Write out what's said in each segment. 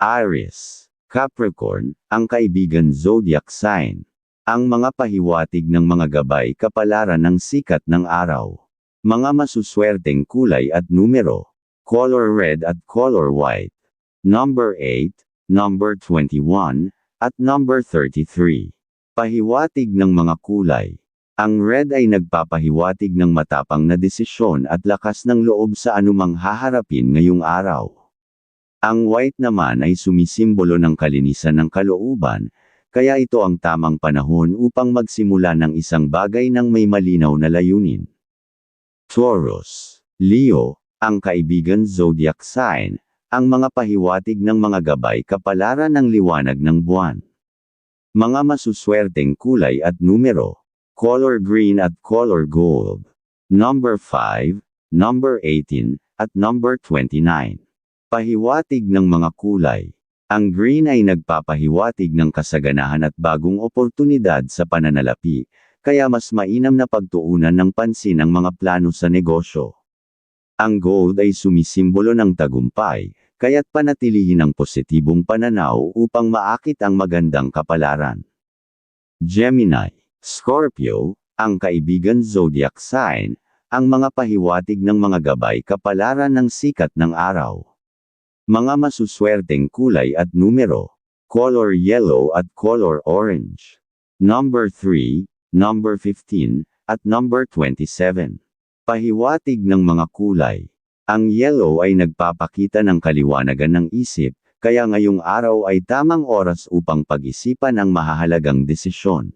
Aries, Capricorn, ang kaibigan zodiac sign. Ang mga pahiwatig ng mga gabay kapalaran ng sikat ng araw. Mga masuswerteng kulay at numero. Color red at color white. Number 8, number 21, at number 33. Pahiwatig ng mga kulay. Ang red ay nagpapahiwatig ng matapang na desisyon at lakas ng loob sa anumang haharapin ngayong araw. Ang white naman ay sumisimbolo ng kalinisan ng kalooban, kaya ito ang tamang panahon upang magsimula ng isang bagay ng may malinaw na layunin. Taurus, Leo, ang kaibigan zodiac sign, ang mga pahiwatig ng mga gabay kapalaran ng liwanag ng buwan. Mga masuswerteng kulay at numero, color green at color gold, number 5, number 18, at number 29. Pahiwatig ng mga kulay. Ang green ay nagpapahiwatig ng kasaganahan at bagong oportunidad sa pananalapi, kaya mas mainam na pagtuunan ng pansin ang mga plano sa negosyo. Ang gold ay sumisimbolo ng tagumpay, kaya't panatilihin ang positibong pananaw upang maakit ang magandang kapalaran. Gemini, Scorpio, ang kaibigan zodiac sign, ang mga pahiwatig ng mga gabay kapalaran ng sikat ng araw. Mga masuswerteng kulay at numero. Color yellow at color orange. Number 3, number 15, at number 27. Pahiwatig ng mga kulay. Ang yellow ay nagpapakita ng kaliwanagan ng isip, kaya ngayong araw ay tamang oras upang pag-isipan ang mahahalagang desisyon.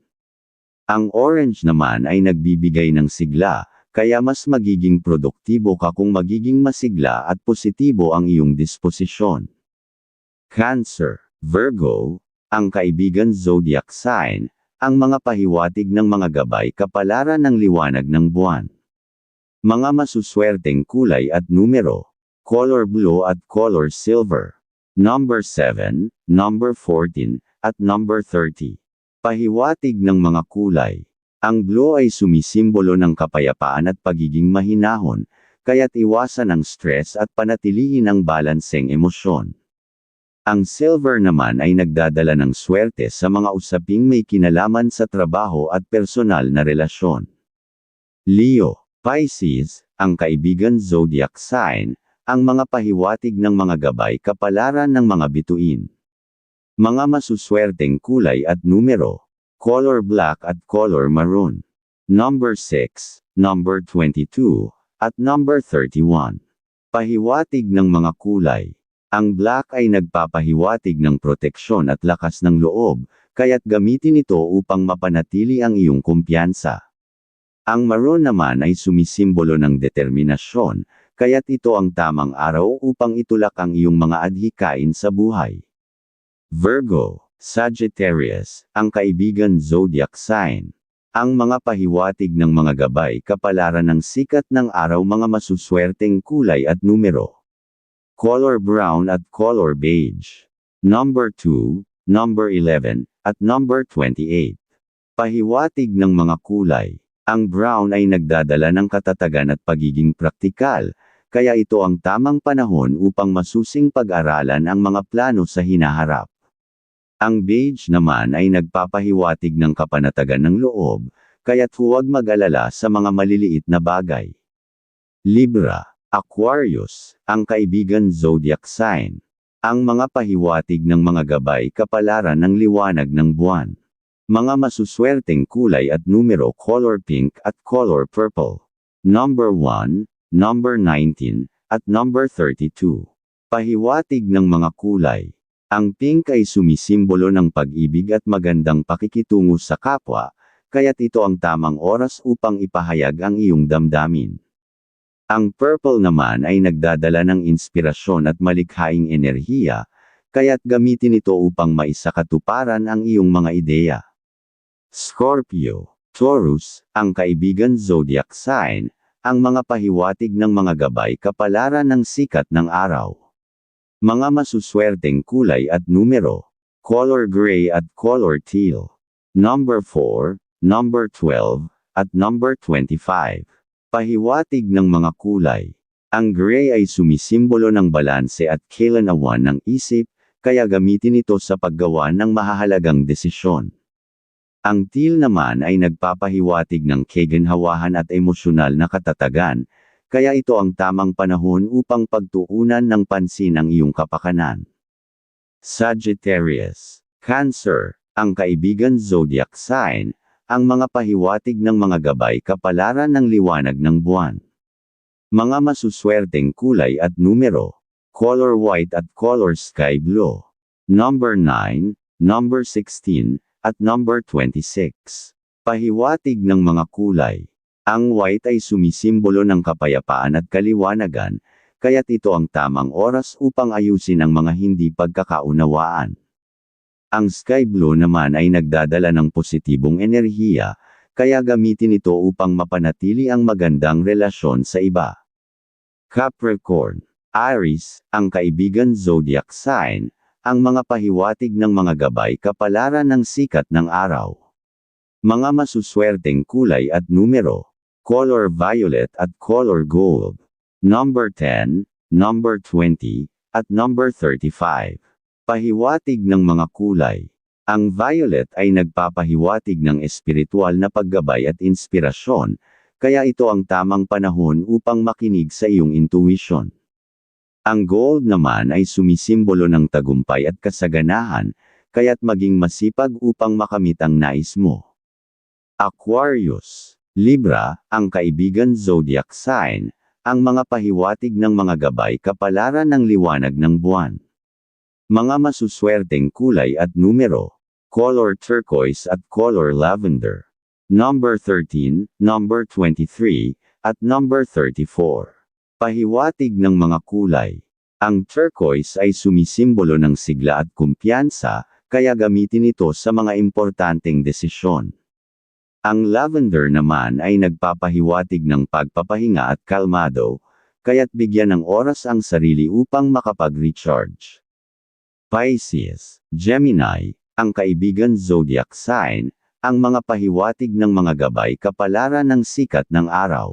Ang orange naman ay nagbibigay ng sigla, kaya mas magiging produktibo ka kung magiging masigla at positibo ang iyong disposisyon. Cancer, Virgo, ang kaibigan zodiac sign, ang mga pahiwatig ng mga gabay kapalaran ng liwanag ng buwan. Mga masuswerteng kulay at numero, color blue at color silver, number 7, number 14, at number 30. Pahiwatig ng mga kulay. Ang blue ay sumisimbolo ng kapayapaan at pagiging mahinahon, kaya't iwasan ang stress at panatilihin ang balanseng emosyon. Ang silver naman ay nagdadala ng swerte sa mga usaping may kinalaman sa trabaho at personal na relasyon. Leo, Pisces, ang kaibigan zodiac sign, ang mga pahiwatig ng mga gabay kapalaran ng mga bituin. Mga masuswerteng kulay at numero, color black at color maroon. Number 6, number 22, at number 31. Pahiwatig ng mga kulay. Ang black ay nagpapahiwatig ng proteksyon at lakas ng loob, kaya't gamitin ito upang mapanatili ang iyong kumpiyansa. Ang maroon naman ay sumisimbolo ng determinasyon, kaya't ito ang tamang araw upang itulak ang iyong mga adhikain sa buhay. Virgo Sagittarius, ang kaibigan zodiac sign. Ang mga pahiwatig ng mga gabay kapalaran ng sikat ng araw mga masuswerteng kulay at numero. Color brown at color beige. Number 2, number 11, at number 28. Pahiwatig ng mga kulay. Ang brown ay nagdadala ng katatagan at pagiging praktikal, kaya ito ang tamang panahon upang masusing pag-aralan ang mga plano sa hinaharap. Ang beige naman ay nagpapahiwatig ng kapanatagan ng loob, kaya't huwag mag-alala sa mga maliliit na bagay. Libra, Aquarius, ang kaibigan zodiac sign. Ang mga pahiwatig ng mga gabay kapalaran ng liwanag ng buwan. Mga masuswerteng kulay at numero color pink at color purple. Number 1, number 19, at number 32. Pahiwatig ng mga kulay. Ang pink ay sumisimbolo ng pag-ibig at magandang pakikitungo sa kapwa, kaya't ito ang tamang oras upang ipahayag ang iyong damdamin. Ang purple naman ay nagdadala ng inspirasyon at malikhaing enerhiya, kaya't gamitin ito upang maisakatuparan ang iyong mga ideya. Scorpio, Taurus, ang kaibigan zodiac sign, ang mga pahiwatig ng mga gabay kapalaran ng sikat ng araw. Mga masuswerteng kulay at numero. Color gray at color teal. Number 4, number 12, at number 25. Pahiwatig ng mga kulay. Ang gray ay sumisimbolo ng balanse at kailanawan ng isip, kaya gamitin ito sa paggawa ng mahahalagang desisyon. Ang teal naman ay nagpapahiwatig ng kaginhawahan at emosyonal na katatagan, kaya ito ang tamang panahon upang pagtuunan ng pansin ang iyong kapakanan. Sagittarius, Cancer, ang kaibigan zodiac sign, ang mga pahiwatig ng mga gabay kapalaran ng liwanag ng buwan. Mga masuswerteng kulay at numero, color white at color sky blue. Number 9, number 16, at number 26. Pahiwatig ng mga kulay. Ang white ay sumisimbolo ng kapayapaan at kaliwanagan, kaya't ito ang tamang oras upang ayusin ang mga hindi pagkakaunawaan. Ang sky blue naman ay nagdadala ng positibong enerhiya, kaya gamitin ito upang mapanatili ang magandang relasyon sa iba. Capricorn, Aries, ang kaibigan zodiac sign, ang mga pahiwatig ng mga gabay kapalaran ng sikat ng araw. Mga masuswerteng kulay at numero, color violet at color gold, number 10, number 20, at number 35. Pahiwatig ng mga kulay. Ang violet ay nagpapahiwatig ng espiritual na paggabay at inspirasyon, kaya ito ang tamang panahon upang makinig sa iyong intuition. Ang gold naman ay sumisimbolo ng tagumpay at kasaganahan, kaya't maging masipag upang makamit ang nais mo. Aquarius, Libra, ang kaibigan zodiac sign, ang mga pahiwatig ng mga gabay kapalaran ng liwanag ng buwan. Mga masuswerteng kulay at numero, color turquoise at color lavender. Number 13, number 23, at number 34. Pahiwatig ng mga kulay. Ang turquoise ay sumisimbolo ng sigla at kumpiyansa, kaya gamitin ito sa mga importanteng desisyon. Ang lavender naman ay nagpapahiwatig ng pagpapahinga at kalmado, kaya't bigyan ng oras ang sarili upang makapag-recharge. Pisces, Gemini, ang kaibigan zodiac sign, ang mga pahiwatig ng mga gabay kapalaran ng sikat ng araw.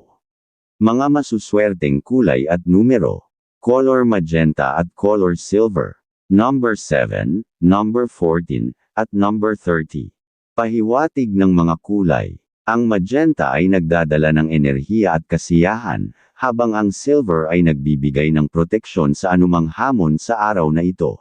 Mga masuswerteng kulay at numero. Color magenta at color silver. Number 7, number 14, at number 30. Pahiwatig ng mga kulay. Ang magenta ay nagdadala ng enerhiya at kasiyahan, habang ang silver ay nagbibigay ng proteksyon sa anumang hamon sa araw na ito.